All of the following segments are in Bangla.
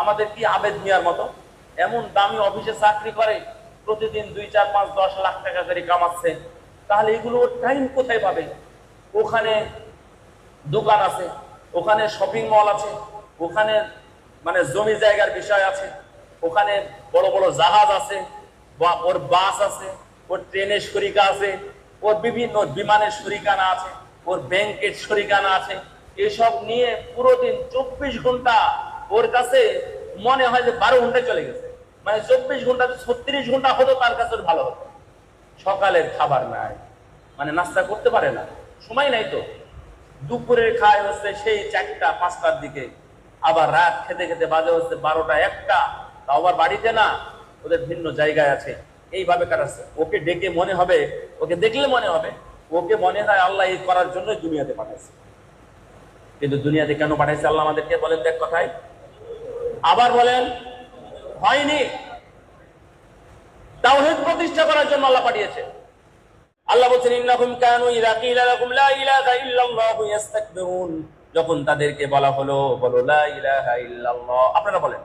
আমাদের কি আবেদ মিয়ার মতো? এমন দামি অফিসে চাকরি করে, প্রতিদিন দুই, চার, পাঁচ, দশ লাখ টাকা করে কামাচ্ছে। তাহলে এগুলো ওর টাইম কোথায় পাবে? ওখানে দোকান আছে, ওখানে শপিং মল আছে, ওখানে মানে জমি জায়গার বিষয় আছে, ওখানে বড় বড় জাহাজ আছে, বা ওর বাস আছে, ওর ট্রেনের শরিকা আছে, ওর বিভিন্ন বিমানের শরিকানা আছে, ওর ব্যাংকের শরিকানা আছে। এসব নিয়ে পুরো দিন চব্বিশ ঘণ্টা ওর কাছে মনে হয় যে বারো ঘন্টায় চলে গেছে। মানে চব্বিশ ঘণ্টা ছত্রিশ ঘণ্টা হতো তার কাছে ভালো হতো। সকালের খাবার নাই মানে নাস্তা করতে পারে না। সময় নাই তো। দুপুরের খায় হচ্ছে সেই চারটা, পাঁচটার দিকে। আবার রাত খেতে খেতে বাজে হচ্ছে বারোটা, একটা। তাও আবার বাড়িতে না, ওদের ভিন্ন জায়গায় আছে। এইভাবে কাটাচ্ছে। ওকে ডেকে মনে হবে, ওকে দেখলে মনে হবে, ওকে মনে হয় আল্লাহ এই করার জন্য দুনিয়াতে পাঠাইছে। কিন্তু দুনিয়াতে কেন পাঠাইছে আল্লাহ আমাদেরকে বলেন দেখ কথায়? আবার বলেন, হয়নি। তাওহীদ প্রতিষ্ঠা করার জন্য আল্লাহ পাঠিয়েছে। আল্লাহ বলছেন ইন্নাকুম কানু ইযা কিলা লাকুম লা ইলাহা ইল্লাল্লাহু ইস্তাকবিরুন যখন তাদেরকে বলা হলো, বলো, লা ইলাহা ইল্লাল্লাহ। আপনারা বলেন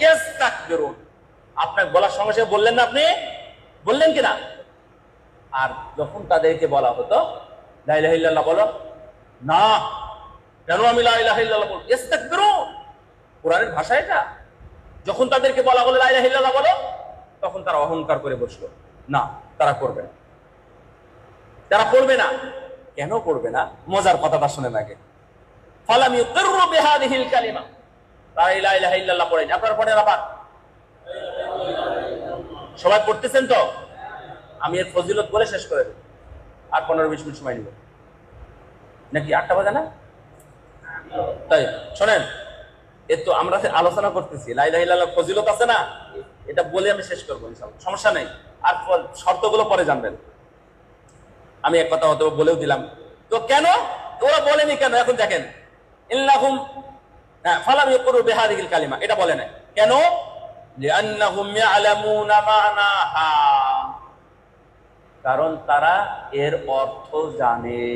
ইস্তাকবিরুন আপনার বলার সঙ্গে সঙ্গে বললেন না আপনি? বললেন কিনা? আর যখন তাদেরকে বলা হতো, লা ইলাহা ইল্লাল্লাহ বলো, না। কেন আমি লা ইলাহা ইল্লাল্লাহ বলব? ইস্তাকবিরুন কোরআনের ভাষা এটা? যখন তাদেরকে বলা হলো, লা ইলাহা বলো, তখন তারা অহংকার করে বসল। না, তারা করবে না। তারা করবে না। কেন করবে না? মজার কথাটা শুনে আগে ফালাম ইউকিরু বিহাদিহিল কালিমা। তারা লা ইলাহা ইল্লাল্লাহ পড়েন। আপনারা পড়েন আবার? সবাই পড়তেছেন তো? আমি এর ফজিলত বলে শেষ করে দেব। আর পনেরো বিশ মিনিট সময় নিব। নাকি আটটা বাজে না? তাই, শোনেন। এ তো আমরা আলোচনা করতেছি। লাইলা ইল্লাল্লাহ ফজিলত আছে না? এটা বলে আমি শেষ করব সমস্যা নেই। আর শর্তগুলো পরে জানবেন। আমি এক কথা হয়তো বলেও দিলাম। তো কেন? ওরা বলেনি কেন? এখন দেখেন। ইল্লাহুম হ্যাঁ ফালাম বিহাদিহিল কালিমা। এটা বলে না কেন? লিআন্নাহুম ইয়ালামুনা মানাহা। কারণ তারা এর অর্থ জানে।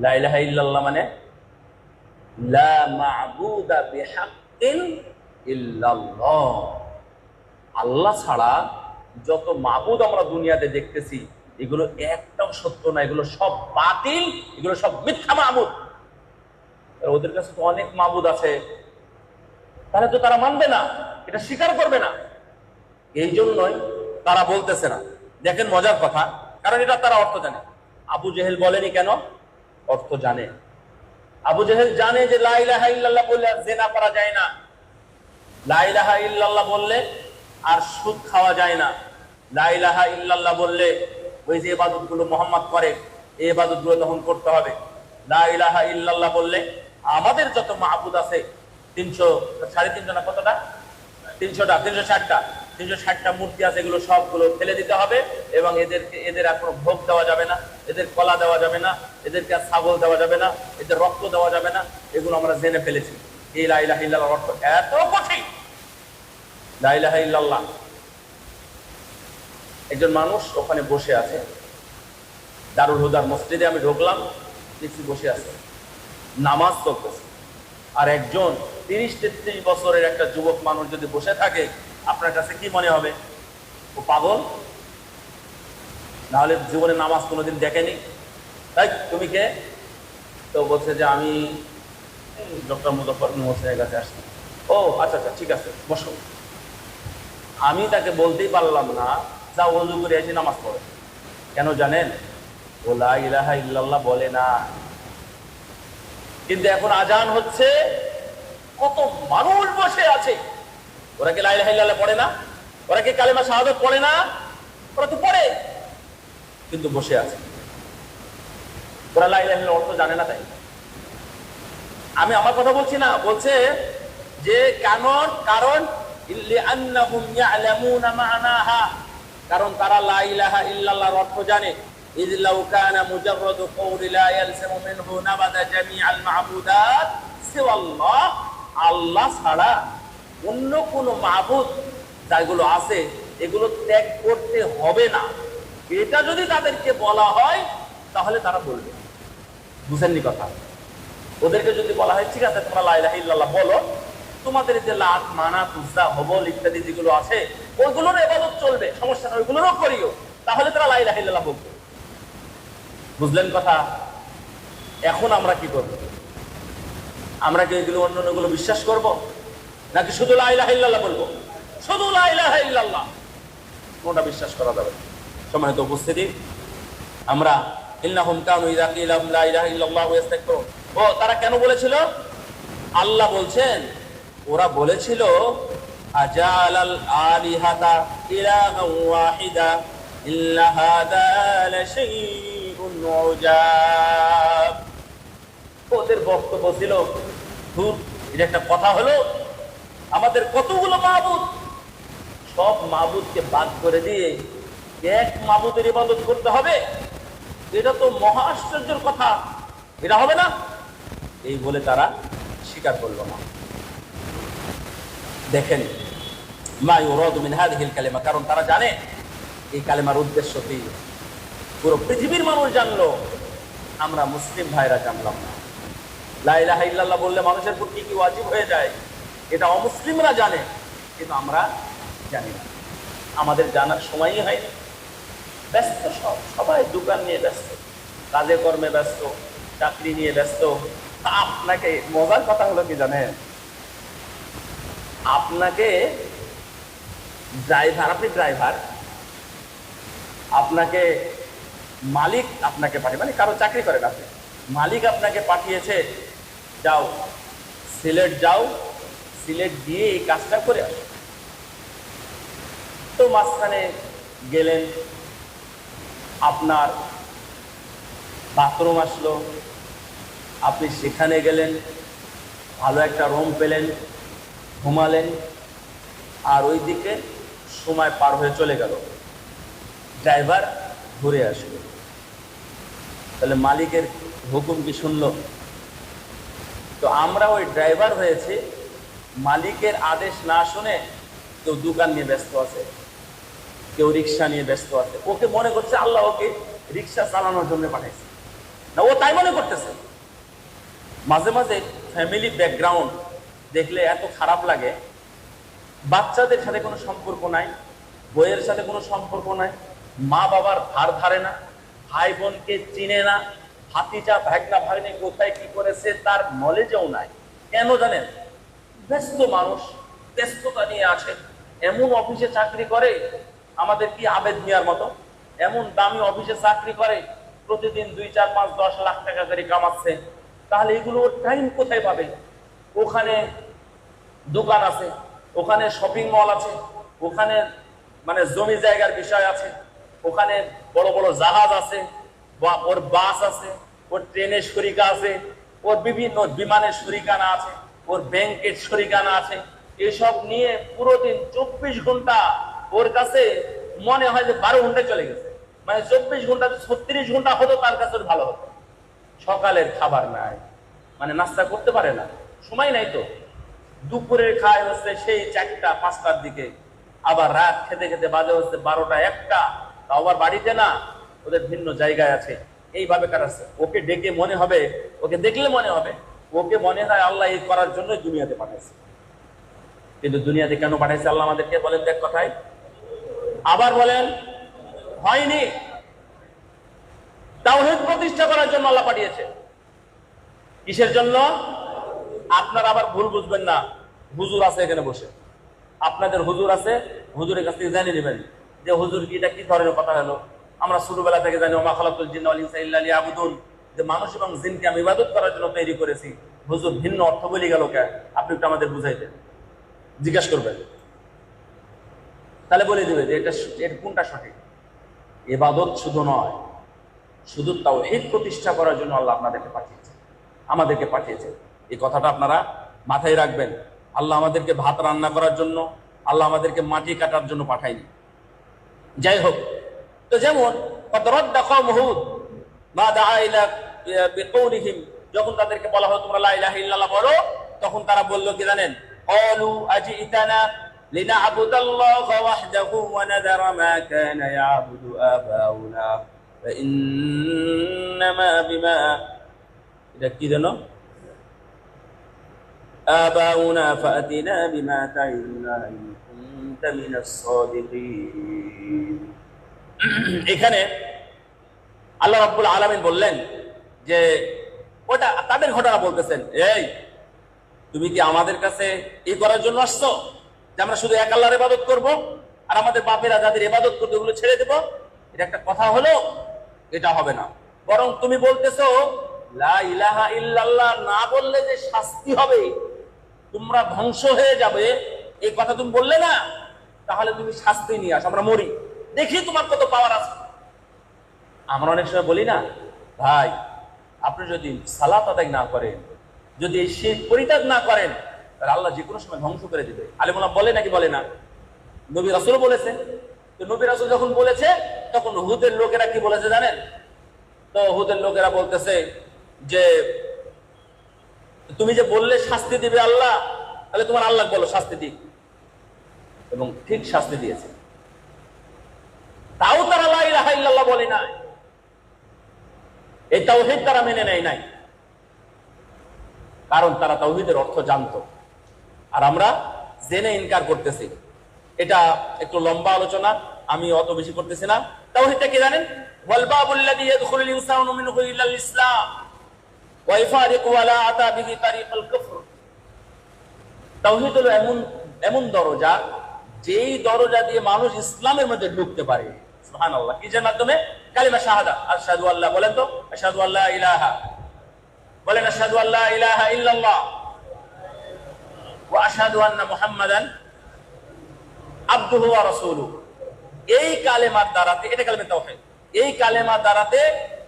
লা ইলাহা ইল্লাল্লাহ মানে আল্লাহ ছাড়া যত মাবুদ আমরা দুনিয়াতে দেখতেছি, এগুলো একটাও সত্য না, এগুলো সব বাতিল, এগুলো সব মিথ্যা মাবুদ। ওদের কাছে তো অনেক মাবুদ আছে। তাহলে তো তারা মানবে না, এটা স্বীকার করবে না। এই জন্যই তারা বলতেছে না। দেখেন মজার কথা, কারণ এটা তারা অর্থ জানে। আবু জেহেল বলেনি কেন? অর্থ জানে। আবু জেহেল জানে যে লাইলাহা ইল্লাল্লাহ বললে আর জেনা করা যায় না। লাইলাহা ইল্লাল্লাহ বললে আর সুদ খাওয়া যায় না। লাইলাহা ইল্লাল্লাহ বললে ওই যে ইবাদতগুলো মোহাম্মদ করে, এই ইবাদতগুলো তখন করতে হবে। লাইলাহা ইল্লাল্লাহ বললে আমাদের যত মাহবুদ আছে, তিনশো সাড়ে তিনশো না কতটা? তিনশোটা, তিনশো ষাটটা। তিনশো ষাটটা মূর্তি আছে, এগুলো সবগুলো ফেলে দিতে হবে এবং এদেরকে, এদের আর কোনো ভোগ দেওয়া যাবে না। এদের কলা দেওয়া যাবে না, এদেরকে আর ছাগল দেওয়া যাবে না, এদের রক্ত দেওয়া যাবে না, এগুলো আমরা জেনে ফেলেছি। এই লাইলাহ ইল্লাহ অর্থ এত কঠিন। লাইলাহ ইল্লাল্লাহ। একজন মানুষ ওখানে বসে আছে। দারুল হুদার মসজিদে আমি ঢুকলাম, দেখছি বসে আছে। নামাজ চলতেছে। আর একজন তিরিশ তেত্রিশ বছরের একটা যুবক মানুষ যদি বসে থাকে আপনার কাছে কি মনে হবে? ও পাগল? নাহলে জীবনে নামাজ কোনোদিন দেখেনি। তাই তুমি কে? তো বলছে যে আমি ডক্টর মুজফর হোসেনের কাছে আসছি। ও আচ্ছা আচ্ছা ঠিক আছে, বসো। আমি তাকে বলতেই পারলাম না, যা অজু করে এসে নামাজ পড়ে। কেন জানেন? ও লা ইলাহা ইল্লাল্লাহ বলে না। কিন্তু এখন আজান হচ্ছে, কত মানুষ বসে আছে। ওরা কি লাইলাহ ইল্লাল্লাহ পড়ে না ওরা কি কালেমা শাহাদত পড়ে না ওরা তো পড়ে কিন্তু বসে আছে ওরা লাইলাহ ইল্লাল্লাহ অর্থ জানে না তাই আমি আমার কথা বলছি না বলছে যে কেন কারণ লিআন্নাহুম ইয়ালামুনা মা'নাহা কারণ তারা লা ইলাহা ইল্লাল্লাহর অর্থ জানে إذ لو كان مجرد قول لا يلزم منه نبذ جميع المعبودات سوى الله আল্লাহ ছাড়া অন্য কোন মাবুদ যেগুলো আছে, এগুলো ত্যাগ করতে হবে না। এটা যদি তাদেরকে বলা হয়, তাহলে তারা বলবে। বুঝেননি কথা? ওদেরকে যদি বলা হয়, ঠিক আছে, তোমরা লাইলাহ ইল্লাল্লাহ বলো, তোমাদের যে লাত মানা তুজা হবল ইত্যাদি যেগুলো আছে, ওইগুলোর এবাদত চলবে, সমস্যা নেই, ওইগুলোরও করিও। তাহলে তারা লাইলাহ ইল্লাল্লাহ বলবে। বুঝলেন কথা? এখন আমরা কি করব? আমরা কি এগুলো অন্য অন্যগুলো বিশ্বাস করব? নাকি শুধু লাইলাহ ইল্লাল্লাহ বলব? শুধু লাইলাহ ইল্লাল্লাহ। কোনটা বিশ্বাস করা যাবে? সম্মানিত উপস্থিতি, আমরা ও, তারা কেন বলেছিল? আল্লাহ বলছেন, ওরা বলেছিল ওয়াহিদা ওদের বক্তব্য ছিল এটা একটা কথা হলো আমাদের কতগুলো মাহবুদ সব মাহবুদকে বাদ করে দিয়ে এক মাহবুদের ইবাদত করতে হবে? এটা তো মহা আশ্চর্যের কথা। এটা হবে না? এই বলে তারা স্বীকার করল না। দেখেন কালিমা, কারণ তারা জানে এই কালেমার উদ্দেশ্য কি। পুরো পৃথিবীর মানুষ জানলো, আমরা মুসলিম ভাইরা জানলাম না। লা ইলাহা ইল্লাল্লাহ বললে মানুষের প্রতি কি ওয়াজিব হয়ে যায়? এটা অমুসলিমরা জানে, কিন্তু আমরা জানি না। আমাদের জানার সময়ই হয়নি। ব্যস্ত সব, সবাই দোকান নিয়ে ব্যস্ত, কাজে কর্মে ব্যস্ত, চাকরি নিয়ে ব্যস্ত। আপনাকে, মজার কথা হলো কি জানেন? আপনাকে ড্রাইভার আপনি ড্রাইভার আপনাকে মালিক আপনাকে পাঠিয়ে মানে কারও চাকরি করেন আপনি। মালিক আপনাকে পাঠিয়েছে, যাও, সিলেট যাও সিলেট দিয়ে এই কাজটা করে আসো তো মাঝখানে গেলেন, আপনার বাথরুম আসলো, আপনি সেখানে গেলেন, ভালো একটা রুম পেলেন, ঘুমালেন, আর ওইদিকে সময় পার হয়ে চলে গেল। ড্রাইভার ঘুরে আসলো। তাহলে মালিকের হুকুম কি শুনলো? তো আমরা ওই ড্রাইভার হয়েছে মালিকের আদেশ না শুনে কেউ দোকান নিয়ে ব্যস্ত আছে, কেউ রিক্সা নিয়ে ব্যস্ত আছে। ওকে মনে করছে আল্লাহ ওকে রিক্সা চালানোর জন্য পাঠাইছে। না, ও তাই মনে করতেছে। মাঝে মাঝে ফ্যামিলি ব্যাকগ্রাউন্ড দেখলে এত খারাপ লাগে। বাচ্চাদের সাথে কোনো সম্পর্ক নাই, বইয়ের সাথে কোনো সম্পর্ক নাই, মা বাবার ধার ধারে না, ভাই বোনকে চিনে না হাতিচা ভাগনা, ভাগনি কোথায় কি করেছে, তার নলেজও নাই। কেন জানেন? ব্যস্ত মানুষ, ব্যস্ততা নিয়ে আসে এমন অফিসে চাকরি করে, আমাদের কি আবেদ মিয়ার মতো? এমন দামি অফিসে চাকরি করে, প্রতিদিন দুই, চার, পাঁচ, দশ লাখ টাকা করে কামাচ্ছে। তাহলে এগুলো টাইম কোথায় পাবে? ওখানে দোকান আছে, ওখানে শপিং মল আছে, ওখানে মানে জমি জায়গার বিষয় আছে, ওখানে বড় বড় জাহাজ আছে, বা ওর বাস আছে, ওর ট্রেনের শরিকা আছে, ওর বিভিন্ন বিমানের শরিকানা আছে। ওর ব্যাংকের শরিকানা আছে। এসব নিয়ে পুরো দিন চব্বিশ ঘণ্টা ওর কাছে মনে হয় যে বারো ঘণ্টা চলে গেছে। মানে চব্বিশ ঘণ্টা ছত্রিশ ঘণ্টা হতো তার কাছে ভালো হতো। সকালের খাবার নাই। মানে নাস্তা করতে পারে না। সময় নাই তো। দুপুরের খায় হচ্ছে সেই চারটা, পাঁচটার দিকে। আবার রাত খেতে খেতে বাজে হচ্ছে বারোটা, একটা। তাও আবার বাড়িতে না, ওদের ভিন্ন জায়গায় আছে। এইভাবে কাটাচ্ছে। ওকে ডেকে মনে হবে, ওকে দেখলে মনে হবে ওকে মনে হয় আল্লাহ এই করার জন্যই দুনিয়াতে পাঠাইছে। কিন্তু দুনিয়াতে কেন পাঠাইছে আল্লাহ আমাদেরকে বলেন দেখ কথায়। আবার বলেন, হয়নি। তাওহিদ প্রতিষ্ঠা করার জন্য আল্লাহ পাঠিয়েছে। কিসের জন্য? আপনারা আবার ভুল বুঝবেন না। হুজুর আছে এখানে বসে। আপনাদের হুজুর আছে? হুজুরের কাছ থেকে জানিয়ে নেবেন যে হুজুর কি, এটা কি ধরনের কথা হলো? আমরা ছোটবেলা থেকে জানি, ওমা খালাকুল জিন ওয়াল ইনসা ইল্লা লিয়াবুদুন। যে মানুষ এবং জিনকে আমি ইবাদত করার জন্য তৈরি করেছি, হুজুর ভিন্ন অর্থ বলি গেল কে? আপনি একটু আমাদের বুঝাইতেন। জিজ্ঞাসা করবেন। তাহলে বলে দেবে যে এটা এর কোনটা সঠিক? এবাদত শুধু নয়, শুধু তাও তাওহীদ প্রতিষ্ঠা করার জন্য আল্লাহ আপনাদেরকে পাঠিয়েছে আমাদেরকে পাঠিয়েছে এই কথাটা আপনারা মাথায় রাখবেন। আল্লাহ আমাদেরকে ভাত রান্না করার জন্য, আল্লাহ আমাদেরকে মাটি কাটার জন্য পাঠায়নি। যাই হোক, তো যেমন হুদ বা বিকৌলিহিম যখন তাদেরকে বলা হলো তোমরা লা ইলাহা ইল্লাল্লাহ বলো তখন তারা বলল কি জানেন قالوا أجئتنا لنعبد الله وحده ونذر ما كان يعبد آباؤنا فإنما بما এটা কি জানো آباؤنا فأتنا بما تعدنا إن كنت من الصادقين এখানে আল্লাহ রাব্বুল আলামিন বললেন যে, ওটা তাদের ঘটনা বলতেছেন, এই, তুমি কি আমাদের কাছে এই করার জন্য আসছো যে আমরা শুধু এক আল্লাহর ইবাদত করব আর আমাদের বাপেরা যাদের ইবাদত করতে ওগুলো ছেড়ে দেব? এটা একটা কথা হলো, এটা হবে না। বরং তুমি বলতেছো, লা ইলাহা ইল্লাল্লাহ না বললে যে শাস্তি হবে, তোমরা ধ্বংস হয়ে যাবে। এই কথা তুমি বললে না, তাহলে তুমি শাস্তি নিয়ে আস, আমরা মরি। দেখি তোমার কত পাওয়ার আছে। আমরা অনেক সময় বলি না, ভাই, আপনি যদি সালাত আদায় না করেন, যদি শির পরিত্যাগ না করেন, তাহলে আল্লাহ যে কোনো সময় ধ্বংস করে দিবে। আলিমুল্লাহ বলে নাকি বলে না? নবী রাসুল বলেছে। তো নবী রাসুল যখন বলেছে, তখন হুদের লোকেরা কি বলেছে জানেন? তো হুদের লোকেরা বলতেছে যে, তুমি যে বললে শাস্তি দিবে আল্লাহ, তাহলে তোমার আল্লাহ বলো শাস্তি দিক। এবং ঠিক শাস্তি দিয়েছে। তাও তারা লা ইলাহা ইল্লাল্লাহ বলে নাই। এই তাওহীদ তারা মেনে নেয় নাই। কারণ তারা তাওহীদের অর্থ জানতো। আর আমরা জেনে ইনকার করতেছি। এটা একটু লম্বা আলোচনা, আমি অত বেশি করতেছি না। তাওহীদটা কি জানেন? ইসলাম। কুফর। তাওহীদ হলো এমন এমন দরজা, যেই দরজা দিয়ে মানুষ ইসলামের মধ্যে ঢুকতে পারে।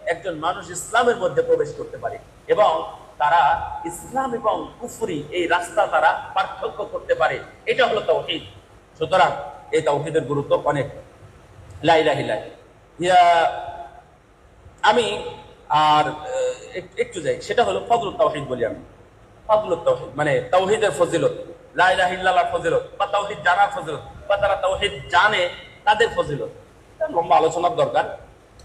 একজন মানুষ ইসলামের মধ্যে প্রবেশ করতে পারে এবং তারা ইসলাম এবং কুফরি, এই রাস্তা তারা পার্থক্য করতে পারে। এটা হলো তাওহীদ। সুতরাং এই তাওহীদের গুরুত্ব অনেক। লা ইলাহা ইল্লাল্লাহ। আমি আর একটু যাই, সেটা হলো ফজলত তাওহীদ বলি আমি। ফজলত তাওহীদ মানে তাওহীদের ফজিলত। লা ইলাহা ইল্লাল্লাহ ফজিলত, বা তাওহীদ জানার ফজিলত, বা তারা তাওহীদ জানে, তাদের ফজিলত। লম্বা আলোচনার দরকার।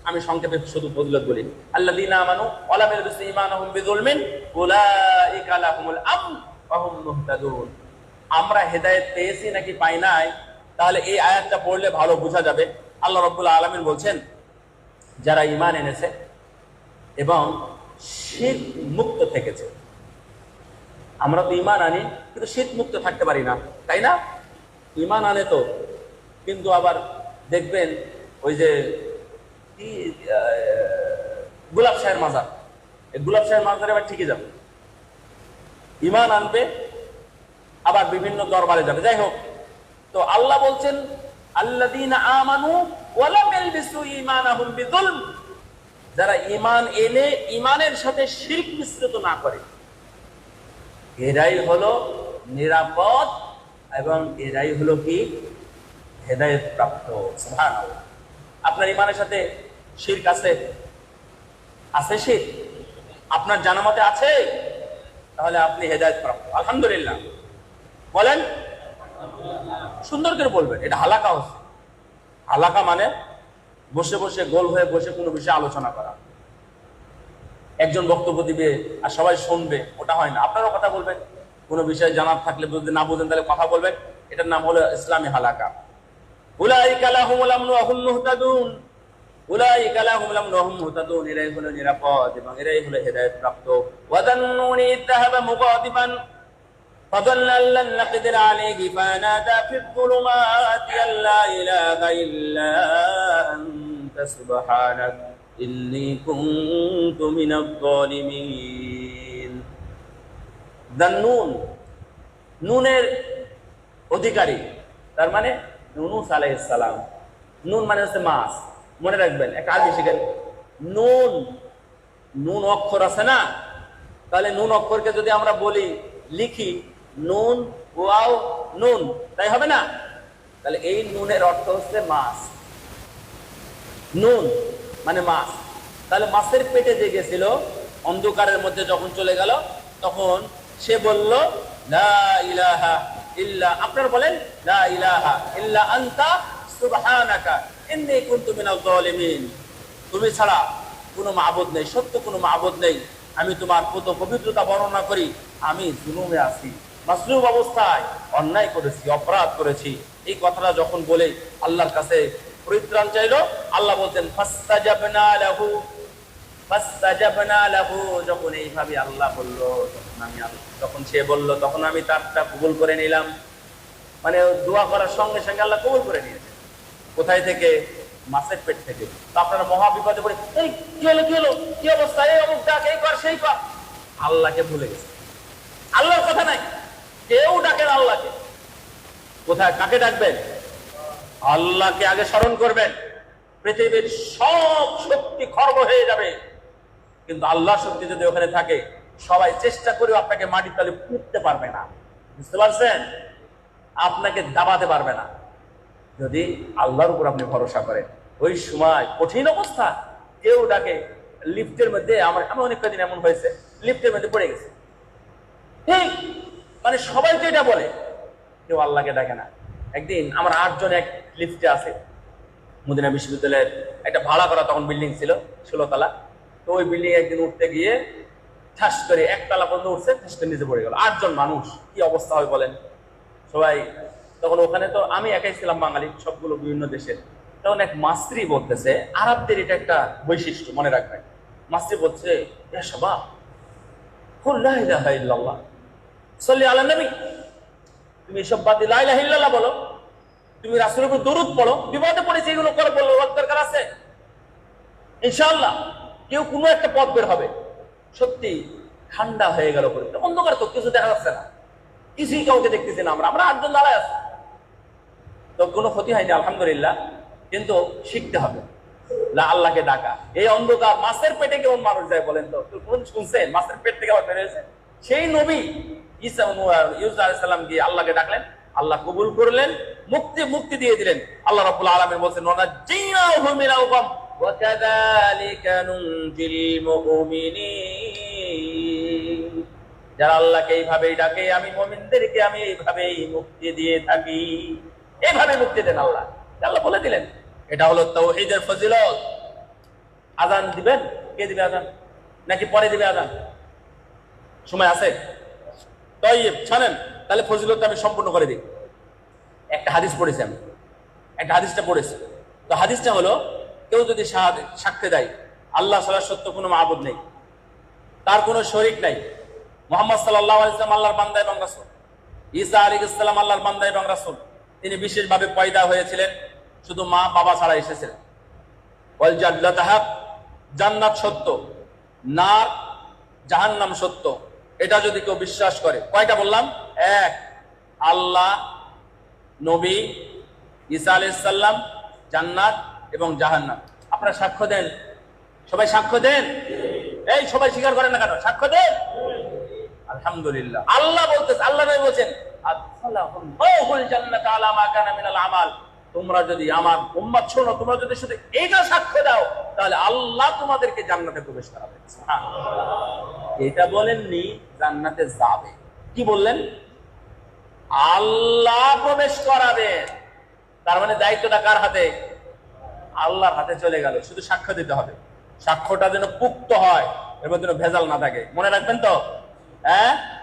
আমি সংক্ষেপে শুধু ফজিলত বলি। আল্লাযীনা আমানু ওয়া লাম ইয়ালবিসু ঈমানাহুম বিযুলমিন, উলাইকা লাহুমুল আমন, ওয়া হুম মুহতাদুন। আমরা হেদায়েত পেয়েছি নাকি পাই নাই, তাহলে এই আয়াতটা পড়লে ভালো বোঝা যাবে। আল্লাহ রাব্বুল আলামিন বলছেন, যারা ঈমান এনেছে এবং শীত মুক্ত থেকেছে। আমরা তো ইমান আনি, কিন্তু শীত মুক্ত থাকতে পারি না, তাই না? ইমান আনে তো, কিন্তু আবার দেখবেন ওই যে গোলাপ শাহের মাজার। গোলাপ শাহের মাজারে আবার ঠিকই যাবে। ইমান আনবে, আবার বিভিন্ন দরবারে যাবে। যাই হোক, তো আল্লাহ বলছেন আল্লাযীনা আমানু ওয়া লাম ইয়ালবিসু ঈমানাহুম বিযুলম। যারা ইমান এনে ইমানের সাথে শিরক মিশ্রিত না করে, এরাই হলো নিরাপদ এবং এরাই হলো কি? হেদায়েত প্রাপ্ত সুবহানাল্লাহ। আপনার ইমানের সাথে শিরক আছে? আছে শিরক? আপনার জানামতে আছে? তাহলে আপনি হেদায়েত প্রাপ্ত আলহামদুলিল্লাহ। বলেন সুন্দর করে বলবেন, এটা হালাকা হচ্ছে। হালাকা মানে বসে বসে গোল হয়ে বসে কোনো বিষয়ে আলোচনা করা। একজন বক্তব্য দিবে আর সবাই শুনবে, ওটা হয় না। আপনারাও কথা বলবেন। কোনো বিষয়ে জানার থাকলে যদি না বোঝেন তাহলে কথা বলবেন। এটার নাম হলো ইসলামী হালাকা। এরাই হলো নিরাপদ এবং এরাই হলো হেদায়েত প্রাপ্ত ওয়া যান্নুনি ইযহাবা মুগাদিবান فظن أن لن نقدر عليه فنادى في الظلمات أن لا إله إلا أنت سبحانك إني كنت من الظالمين ذنون নুনের অধিকারী তার মানে নুনুস আলাইহিস সালাম নুন মানে হচ্ছে মাছ মনে রাখবেন একটা আগে শিখেন নুন নুন অক্ষর আছে না তাহলে নুন অক্ষরকে যদি আমরা বলি লিখি নুন, ওয়াও, নুন। তাই হবে না? তাহলে এই নুনের অর্থ হচ্ছে মাছ। নুন মানে মাছ। তাহলে মাছের পেটে যে গেছিল, অন্ধকারের মধ্যে যখন চলে গেল, তখন সে বলল, লা ইলাহা ইল্লা আপনারা বলেন, লা ইলাহা ইল্লা আনতা সুবহানাকা, ইন্নী কুনতু মিনাজ জালিমিন তুমি ছাড়া কোনো মাবুদ নেই, সত্য কোনো মাবুদ নেই। আমি তোমার কত পবিত্রতা বর্ণনা করি, আমি জুলুমে আছি। মাসলুব অবস্থায় অন্যায় করেছি, অপরাধ করেছি। এই কথাটা যখন বলে আল্লাহর কাছে পরিত্রাণ চাইলো, আল্লাহ বলতেন ফাস্তাজাবনা লাহু ফাস্তাজাবনা লাহু। যখন এইভাবে আল্লাহ বলল, তখন আমি যখন সে বলল, তখন আমি তারটা কবুল করে নিলাম। মানে দোয়া করার সঙ্গে সঙ্গে আল্লাহ কবুল করে নিয়েছে কোথায় থেকে? মাছের পেট থেকে। আপনারা মহা বিপদে পড়ে এই, কি হলো কি হলো? কি অবস্থা? এই অমুক ডাক এই কর, সেই কর। আল্লাহকে ভুলে গেছে। আল্লাহর কথা নাই। কেউ ডাকেন আল্লাহকে। কোথায়, কাকে ডাকবেন? আল্লাহকে আগে স্মরণ করবেন। পৃথিবীর সব শক্তি খর্ব হয়ে যাবে। কিন্তু আল্লাহ শক্তি যদি ওখানে থাকে, সবাই চেষ্টা করেও আপনাকে মাটির তলে পুঁততে পারবে না। বুঝতে পারছেন? আপনাকে দাবাতে পারবে না। যদি আল্লাহর উপর আপনি ভরসা করেন। ওই সময় কঠিন অবস্থা। কেউ ডাকে, লিফটের মধ্যে আমার আমি অনেক কদিন এমন হয়েছে, লিফটের মধ্যে পড়ে গেছে। ঠিক মানে সবাই তো এটা বলে। কেউ আল্লাহকে ডাকে না। একদিন আমার আটজন এক লিফটে আছে, মদিনা বিশ্ববিদ্যালয়ের একটা ভাড়া করা তখন বিল্ডিং ছিল, ষোলো তলা। তো ওই বিল্ডিং একদিন উঠতে গিয়ে ঠাস করে একতলা পর্যন্ত উঠছে, ঠাস করে নিচে পড়ে গেল। আটজন মানুষ, কি অবস্থা হয় বলেন? সবাই তখন ওখানে তো আমি একাই ছিলাম বাঙালি, সবগুলো বিভিন্ন দেশের। তখন এক মাস্ত্রি বলতেছে, আরবদের এটা একটা বৈশিষ্ট্য, মনে রাখবেন। মাস্ত্রি বলছে সবা ইল্লাল্লাহ। সাল্লি আলা নবী। তুমি এসব বাদ দিয়ে লা ইলাহা বলো। তুমি রাসূলের উপর দরুদ পড়ো। বিপদে পড়েছে এগুলো করে বলল দরকার আছে। ইনশাআল্লাহ, কেউ কোনো একটা পথ বের হবে। সত্যি ঠান্ডা হয়ে গেল পরে অন্ধকার তো, কিছু দেখা যাচ্ছে না। কিছুই কাউকে দেখতেছি না আমরা। আমরা আটজন দাঁড়ায় আছি। তো কোনো ক্ষতি হয়নি, আলহামদুলিল্লাহ। কিন্তু শিখতে হবে। আল্লাহকে ডাকা। এই অন্ধকার মাছের পেটে কেমন মানুষ যায় বলেন তো? তো কোন শুনছেন? মাছের পেট থেকে আবার বেরিয়েছে সেই নবী ঈসা ইউসা আলাইসাল্লাম গিয়ে আল্লাহকে ডাকলেন, আল্লাহ কবুল করলেন, মুক্তি মুক্তি দিয়ে দিলেন। আল্লাহ রাব্বুল আলামিন বলছেন যারা আল্লাহকে এইভাবেই ডাকে, আমি মুমিনদেরকে, আমি এইভাবেই মুক্তি দিয়ে থাকি। এইভাবে মুক্তি দেন আল্লাহ। আল্লাহ বলে দিলেন, এটা হলো তাওহীদের ফজিলত। আজান দিবেন? কে দিবে আজান নাকি পরে দিবে আজান সময় আছে? তৈব ছানেন তাহলে ফজিলত আমি সম্পূর্ণ করে দিই। একটা হাদিস পড়েছি আমি। একটা হাদিসটা পড়েছি। তো হাদিসটা হলো, কেউ যদি সাক্ষ্য দেয়, আল্লাহ সাল্লাহ সত্য কোনো মাহবুদ নেই। তার কোনো শরিক নাই। মোহাম্মদ সাল্লাহ আলাইসলাম আল্লাহর বান্দা এবং রাসুল। ঈসা আলী ইসলাম আল্লাহর বান্দা এবং রাসুল। তিনি বিশেষভাবে পয়দা হয়েছিলেন, শুধু মা, বাবা ছাড়া এসেছিলেন ওয়াল জান্নাত জান্নাত সত্য। নার, জাহান্নাম সত্য। এটা যদি কেউ বিশ্বাস করে। কয়টা বললাম? এক, আল্লাহ, নবী, ঈসা আলাইসাল্লাম জান্নাত এবং জাহান্নাত আপনারা সাক্ষ্য দেন। সবাই সাক্ষ্য দেন? এই সবাই স্বীকার করেন না কেন? সাক্ষ্য দেন? আলহামদুলিল্লাহ। আল্লাহ বলতেছে, আল্লাহ নবী বলছেন তোমরা যদি আমার উম্মত শোনো, তোমরা যদি শুধু এইটা সাক্ষ্য দাও, তাহলে আল্লাহ তোমাদেরকে জান্নাতে প্রবেশ করাবে। এটা বলেননি জান্নাতে যাবে। কি বললেন? আল্লাহ প্রবেশ করাবে। তার মানে দায়িত্বটা কার হাতে? আল্লাহর হাতে চলে গেল। শুধু সাক্ষ্য দিতে হবে। সাক্ষ্যটা যেন পুক্ত হয় মধ্যে যেন ভেজাল না থাকে। মনে রাখবেন তো? হ্যাঁ?